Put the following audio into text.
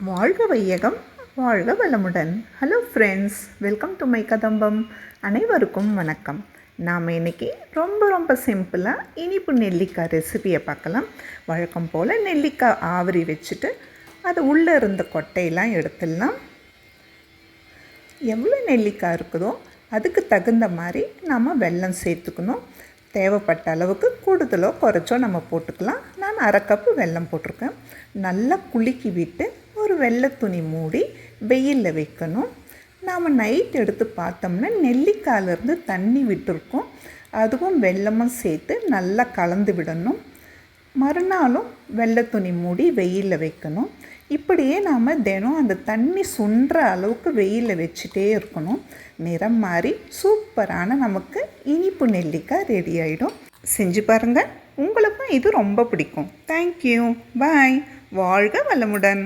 வாழ்க வையகம் வாழ்க வளமுடன். Hello friends welcome to my Kadhambam அனைவருக்கும் வணக்கம். நாம் இன்னைக்கு ரொம்ப ரொம்ப சிம்பிளாக இனிப்பு நெல்லிக்காய் ரெசிபியை பார்க்கலாம். வழக்கம் போல் நெல்லிக்காய் ஆவரி வச்சுட்டு அது உள்ளே இருந்த கொட்டையெல்லாம் எடுத்துடலாம். எவ்வளோ நெல்லிக்காய் இருக்குதோ அதுக்கு தகுந்த மாதிரி நம்ம வெல்லம் சேர்த்துக்கணும். தேவைப்பட்ட அளவுக்கு கூடுதலோ குறைச்சோ நம்ம போட்டுக்கலாம். நான் அரை கப்பு வெல்லம் போட்டிருக்கேன். நல்லா குலுக்கி விட்டு ஒரு வெள்ளை துணி மூடி வெயிலில் வைக்கணும். நாம் நைட் எடுத்து பார்த்தோம்னா நெல்லிக்காயிலேருந்து தண்ணி விட்டுருக்கோம். அதுவும் வெள்ளமும் சேர்த்து நல்லா கலந்து விடணும். மறுநாளும் வெள்ளை துணி மூடி வெயிலில் வைக்கணும். இப்படியே நாம் தினம் அந்த தண்ணி சுன்ற அளவுக்கு வெயிலில் வச்சுட்டே இருக்கணும். நிறம் மாறி சூப்பரான நமக்கு இனிப்பு நெல்லிக்காய் ரெடி ஆகிடும் செஞ்சு பாருங்கள் உங்களுக்கும் இது ரொம்ப பிடிக்கும். தேங்க்யூ பாய் வாழ்க வளமுடன்.